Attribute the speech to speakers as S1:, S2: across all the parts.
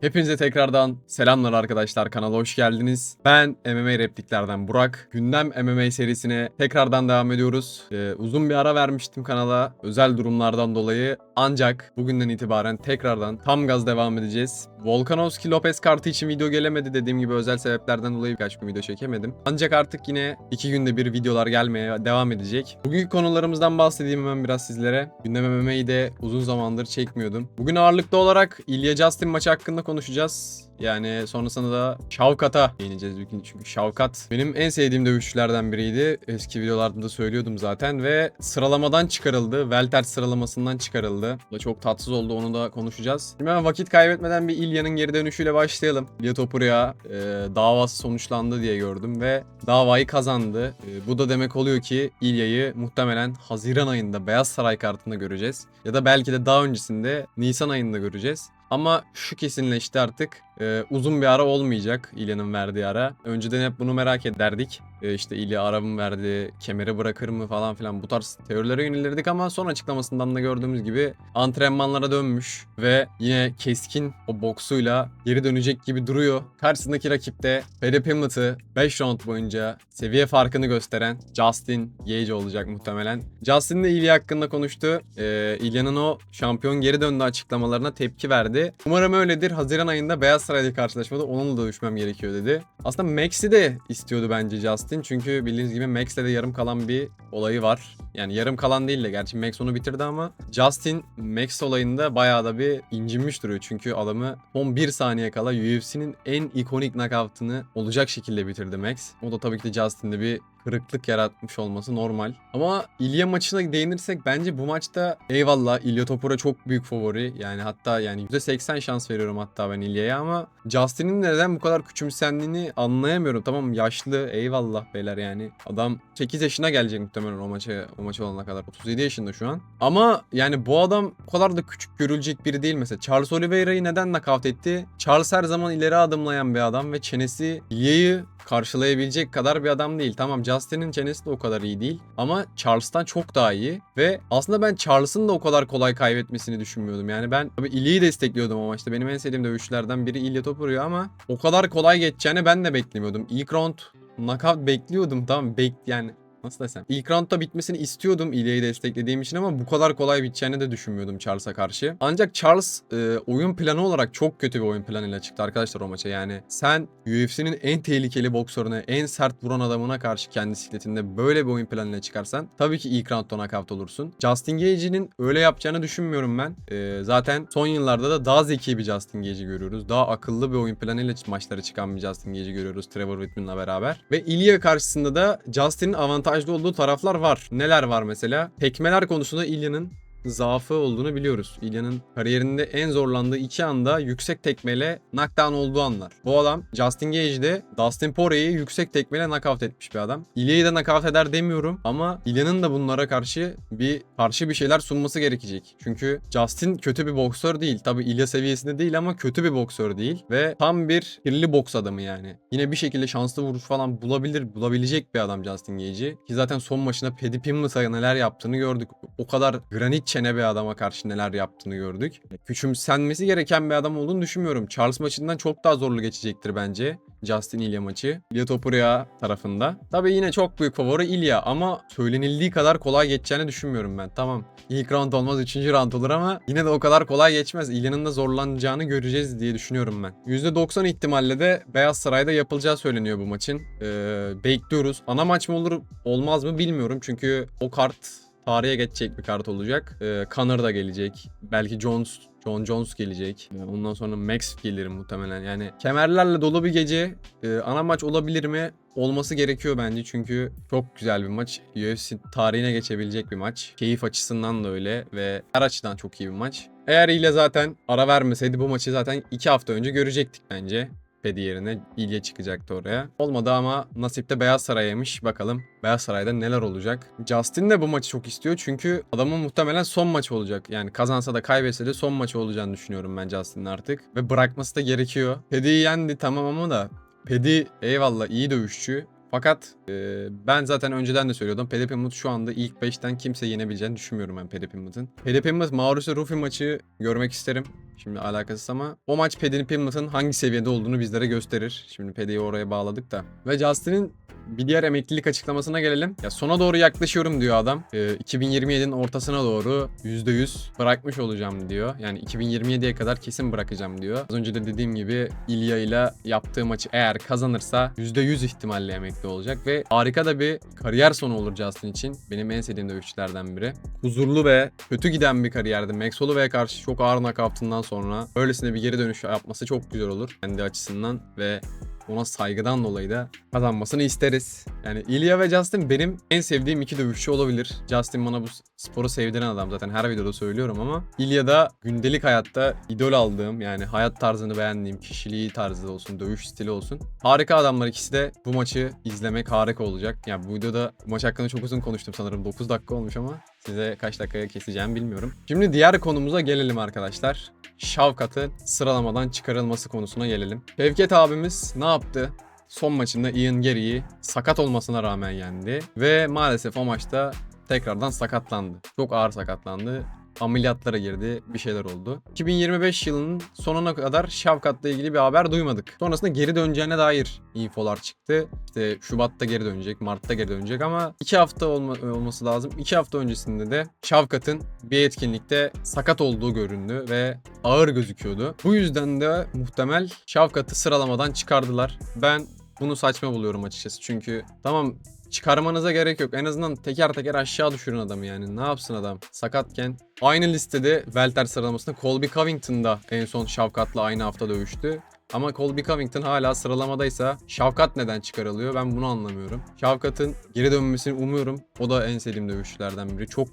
S1: Hepinize tekrardan selamlar arkadaşlar kanala hoş geldiniz. Ben MMA repliklerden Burak. Gündem MMA serisine tekrardan devam ediyoruz. Ee, uzun bir ara vermiştim kanala özel durumlardan dolayı. Ancak bugünden itibaren tekrardan tam gaz devam edeceğiz. Volkanovski Lopez kartı için video gelemedi dediğim gibi özel sebeplerden dolayı birkaç gün video çekemedim. Ancak artık yine iki günde bir videolar gelmeye devam edecek. Bugünkü konularımızdan bahsedeyim hemen biraz sizlere. Gündem MMA'yi de uzun zamandır çekmiyordum. Bugün ağırlıklı olarak İlya Justin maçı hakkında konuşacağız. Yani sonrasında da Şavkat'a değineceğiz bugün çünkü Şavkat benim en sevdiğim dövüşçülerden biriydi. Eski videolarda da söylüyordum zaten ve sıralamadan çıkarıldı. Welter sıralamasından çıkarıldı. Bu da çok tatsız oldu onu da konuşacağız. Şimdi hemen vakit kaybetmeden bir İlya'nın geri dönüşüyle başlayalım. İlya Topuria e, davası sonuçlandı diye gördüm ve davayı kazandı. E, bu da demek oluyor ki İlya'yı muhtemelen Haziran ayında Beyaz Saray kartında göreceğiz. Ya da belki de daha öncesinde Nisan ayında göreceğiz. Ama şu kesinleşti artık. Ee, uzun bir ara olmayacak İlya'nın verdiği ara. Önceden hep bunu merak ederdik. Ee, işte İlya ara mı verdi, kemeri bırakır mı falan filan bu tarz teorilere yönelirdik ama son açıklamasından da gördüğümüz gibi antrenmanlara dönmüş ve yine keskin o boksuyla geri dönecek gibi duruyor. Karşısındaki rakipte Paddy Pimblett'ı 5 round boyunca seviye farkını gösteren Justin Gage olacak muhtemelen. Justin de İlya hakkında konuştu. Ee, İlya'nın o şampiyon geri döndü açıklamalarına tepki verdi. Umarım öyledir. Haziran ayında Beyaz Saray'da karşılaşmada onunla dövüşmem gerekiyor dedi. Aslında Max'i de istiyordu bence Justin. Çünkü bildiğiniz gibi Max'le de yarım kalan bir olayı var. Yani yarım kalan değil de gerçi Max onu bitirdi ama Justin Max olayında bayağı da bir incinmiş duruyor. Çünkü adamı son bir saniye kala UFC'nin en ikonik knockout'ını olacak şekilde bitirdi Max. O da tabii ki de Justin'de bir kırıklık yaratmış olması normal. Ama İlya maçına değinirsek bence bu maçta eyvallah İlya Topura çok büyük favori. Yani hatta yani %80 şans veriyorum hatta ben İlya'ya ama Justin'in neden bu kadar küçümsendiğini anlayamıyorum. Tamam yaşlı eyvallah beyler yani. Adam 8 yaşına gelecek muhtemelen o maça o maç olana kadar. 37 yaşında şu an. Ama yani bu adam o kadar da küçük görülecek biri değil mesela. Charles Oliveira'yı neden nakavt etti? Charles her zaman ileri adımlayan bir adam ve çenesi İlya'yı karşılayabilecek kadar bir adam değil. Tamam Justin'in çenesi de o kadar iyi değil ama Charles'tan çok daha iyi ve aslında ben Charles'ın da o kadar kolay kaybetmesini düşünmüyordum. Yani ben tabii İlya'yı destekliyordum ama işte benim en sevdiğim dövüşçülerden biri İlya Topuria ama o kadar kolay geçeceğini ben de beklemiyordum. İlk round knockout bekliyordum tamam bek yani nasıl desem. İlk roundda bitmesini istiyordum İlya'yı desteklediğim için ama bu kadar kolay biteceğini de düşünmüyordum Charles'a karşı. Ancak Charles e, oyun planı olarak çok kötü bir oyun planıyla çıktı arkadaşlar o maça. Yani sen UFC'nin en tehlikeli boksörüne, en sert vuran adamına karşı kendi sikletinde böyle bir oyun planıyla çıkarsan tabii ki ilk roundda knockout olursun. Justin Gage'in öyle yapacağını düşünmüyorum ben. E, zaten son yıllarda da daha zeki bir Justin Gage'i görüyoruz. Daha akıllı bir oyun planıyla maçlara çıkan bir Justin Gage'i görüyoruz Trevor Whitman'la beraber. Ve Ilya karşısında da Justin'in avantajlı olduğu taraflar var. Neler var mesela? Tekmeler konusunda İlya'nın zaafı olduğunu biliyoruz. İlya'nın kariyerinde en zorlandığı iki anda yüksek tekmeyle knockdown olduğu anlar. Bu adam Justin Gage'de Dustin Poirier'i yüksek tekmeyle knockout etmiş bir adam. İlya'yı da knockout eder demiyorum ama İlya'nın da bunlara karşı bir karşı bir şeyler sunması gerekecek. Çünkü Justin kötü bir boksör değil. Tabi İlya seviyesinde değil ama kötü bir boksör değil ve tam bir kirli boks adamı yani. Yine bir şekilde şanslı vuruş falan bulabilir, bulabilecek bir adam Justin Gage'i. Ki zaten son maçında Paddy Pimblett'a neler yaptığını gördük. O kadar granit çene bir adama karşı neler yaptığını gördük. Küçümsenmesi gereken bir adam olduğunu düşünmüyorum. Charles maçından çok daha zorlu geçecektir bence. Justin Ilya maçı. Ilya Topuria tarafında. Tabii yine çok büyük favori Ilya ama söylenildiği kadar kolay geçeceğini düşünmüyorum ben. Tamam ilk round olmaz üçüncü round olur ama yine de o kadar kolay geçmez. İlya'nın da zorlanacağını göreceğiz diye düşünüyorum ben. %90 ihtimalle de Beyaz Saray'da yapılacağı söyleniyor bu maçın. Ee, bekliyoruz. Ana maç mı olur olmaz mı bilmiyorum. Çünkü o kart tarihe geçecek bir kart olacak. Ee, Connor da gelecek. Belki Jones John Jones gelecek. Ee, Ondan sonra Max gelir muhtemelen. Yani kemerlerle dolu bir gece e, ana maç olabilir mi? Olması gerekiyor bence çünkü çok güzel bir maç. UFC tarihine geçebilecek bir maç. Keyif açısından da öyle ve her açıdan çok iyi bir maç. Eğer ile zaten ara vermeseydi bu maçı zaten 2 hafta önce görecektik bence. Pedi yerine İlya çıkacaktı oraya. Olmadı ama nasipte Beyaz Saray'ymış. Bakalım Beyaz Saray'da neler olacak. Justin de bu maçı çok istiyor çünkü adamın muhtemelen son maçı olacak. Yani kazansa da kaybetse de son maçı olacağını düşünüyorum ben Justin'in artık. Ve bırakması da gerekiyor. Pedi'yi yendi tamam ama da Pedi eyvallah iyi dövüşçü. Fakat e, ben zaten önceden de söylüyordum. Paddy Pimblett şu anda ilk 5'ten kimse yenebileceğini düşünmüyorum ben Paddy Pimblett'ın. Paddy Pimblett Mauricio Rufy maçı görmek isterim. Şimdi alakasız ama o maç Paddy Pimblett'ın hangi seviyede olduğunu bizlere gösterir. Şimdi Paddy'yi oraya bağladık da. Ve Justin'in bir diğer emeklilik açıklamasına gelelim. Ya sona doğru yaklaşıyorum diyor adam. Ee, 2027'nin ortasına doğru %100 bırakmış olacağım diyor. Yani 2027'ye kadar kesin bırakacağım diyor. Az önce de dediğim gibi İlya ile yaptığı maçı eğer kazanırsa %100 ihtimalle emekli olacak ve harika da bir kariyer sonu olur Justin için. Benim en sevdiğim dövüşçülerden biri. Huzurlu ve kötü giden bir kariyerdi. Max Holloway'e karşı çok ağır nakavtından sonra öylesine bir geri dönüş yapması çok güzel olur kendi açısından ve ona saygıdan dolayı da kazanmasını isteriz. Yani İlya ve Justin benim en sevdiğim iki dövüşçü olabilir. Justin bana bu sporu sevdiren adam zaten her videoda söylüyorum ama İlya da gündelik hayatta idol aldığım yani hayat tarzını beğendiğim, kişiliği tarzı olsun, dövüş stili olsun. Harika adamlar ikisi de bu maçı izlemek harika olacak. Yani bu videoda bu maç hakkında çok uzun konuştum sanırım. 9 dakika olmuş ama size kaç dakikaya keseceğimi bilmiyorum. Şimdi diğer konumuza gelelim arkadaşlar. Şavkat'ın sıralamadan çıkarılması konusuna gelelim. Şevket abimiz ne yaptı? Son maçında Ian Gary'i sakat olmasına rağmen yendi. Ve maalesef o maçta tekrardan sakatlandı. Çok ağır sakatlandı. Ameliyatlara girdi. Bir şeyler oldu. 2025 yılının sonuna kadar Şavkat'la ilgili bir haber duymadık. Sonrasında geri döneceğine dair infolar çıktı. İşte Şubat'ta geri dönecek, Mart'ta geri dönecek ama 2 hafta olma- olması lazım. 2 hafta öncesinde de Şavkat'ın bir etkinlikte sakat olduğu göründü ve ağır gözüküyordu. Bu yüzden de muhtemel Şavkat'ı sıralamadan çıkardılar. Ben bunu saçma buluyorum açıkçası. Çünkü tamam çıkarmanıza gerek yok. En azından teker teker aşağı düşürün adamı yani. Ne yapsın adam? Sakatken. Aynı listede Welter sıralamasında Colby Covington da en son Şavkat'la aynı hafta dövüştü. Ama Colby Covington hala sıralamadaysa Şavkat neden çıkarılıyor ben bunu anlamıyorum. Şavkat'ın geri dönmesini umuyorum. O da en sevdiğim dövüşçülerden biri. Çok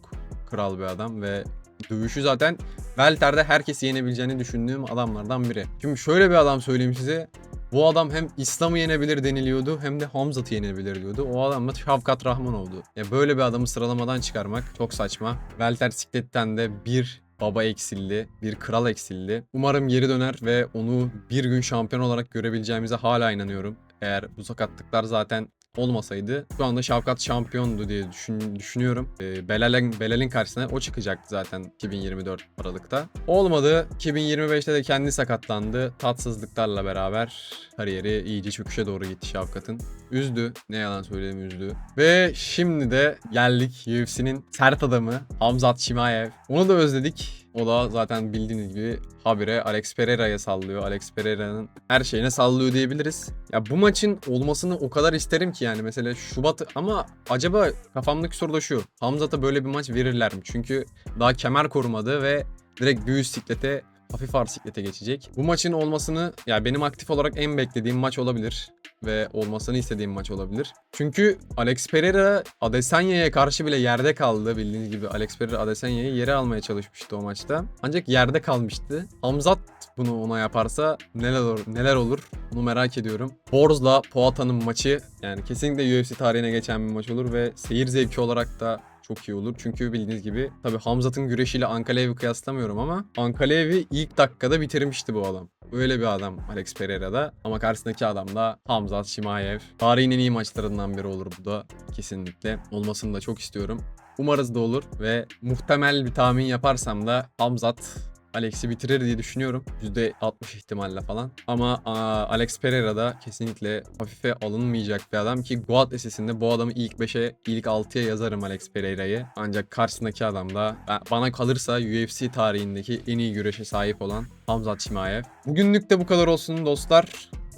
S1: kral bir adam ve dövüşü zaten Welter'de herkesi yenebileceğini düşündüğüm adamlardan biri. Şimdi şöyle bir adam söyleyeyim size. Bu adam hem İslam'ı yenebilir deniliyordu hem de Hamzat'ı yenebilir diyordu. O adam da Şavkat Rahmanoğlu. Ya böyle bir adamı sıralamadan çıkarmak çok saçma. Welter sikletten de bir baba eksildi, bir kral eksildi. Umarım geri döner ve onu bir gün şampiyon olarak görebileceğimize hala inanıyorum. Eğer bu sakatlıklar zaten olmasaydı şu anda Şavkat şampiyondu diye düşün, düşünüyorum. Ee, Belal'in, Belal'in karşısına o çıkacaktı zaten 2024 Aralık'ta. Olmadı. 2025'te de kendi sakatlandı. Tatsızlıklarla beraber kariyeri iyice çöküşe doğru gitti Şavkat'ın. Üzdü. Ne yalan söyleyeyim üzdü. Ve şimdi de geldik UFC'nin sert adamı Hamzat Chimaev. Onu da özledik. O da zaten bildiğiniz gibi habire Alex Pereira'ya sallıyor. Alex Pereira'nın her şeyine sallıyor diyebiliriz. Ya bu maçın olmasını o kadar isterim ki yani mesela Şubat ama acaba kafamdaki soru da şu. Hamzat'a böyle bir maç verirler mi? Çünkü daha kemer korumadı ve direkt üst siklete hafif ağır siklete geçecek. Bu maçın olmasını ya benim aktif olarak en beklediğim maç olabilir ve olmasını istediğim maç olabilir. Çünkü Alex Pereira Adesanya'ya karşı bile yerde kaldı. Bildiğiniz gibi Alex Pereira Adesanya'yı yere almaya çalışmıştı o maçta. Ancak yerde kalmıştı. Hamzat bunu ona yaparsa neler olur, neler olur bunu merak ediyorum. Borz'la Poata'nın maçı yani kesinlikle UFC tarihine geçen bir maç olur ve seyir zevki olarak da çok iyi olur. Çünkü bildiğiniz gibi tabi Hamzat'ın güreşiyle Ankalev'i kıyaslamıyorum ama Ankalev'i ilk dakikada bitirmişti bu adam. Öyle bir adam Alex Pereira'da. Ama karşısındaki adam da Hamzat Shimaev. Tarihin en iyi maçlarından biri olur bu da kesinlikle. Olmasını da çok istiyorum. Umarız da olur ve muhtemel bir tahmin yaparsam da Hamzat Alex'i bitirir diye düşünüyorum. %60 ihtimalle falan. Ama Alex Pereira da kesinlikle hafife alınmayacak bir adam ki Guat SS'inde bu adamı ilk 5'e, ilk 6'ya yazarım Alex Pereira'yı. Ancak karşısındaki adam da bana kalırsa UFC tarihindeki en iyi güreşe sahip olan Hamzat Chimaev. Bugünlük de bu kadar olsun dostlar.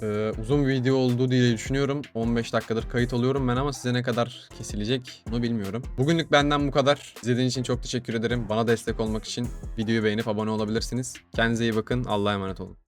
S1: Ee, uzun video oldu diye düşünüyorum. 15 dakikadır kayıt oluyorum ben ama size ne kadar kesilecek bunu bilmiyorum. Bugünlük benden bu kadar. İzlediğiniz için çok teşekkür ederim. Bana destek olmak için videoyu beğenip abone olabilirsiniz. Kendinize iyi bakın. Allah'a emanet olun.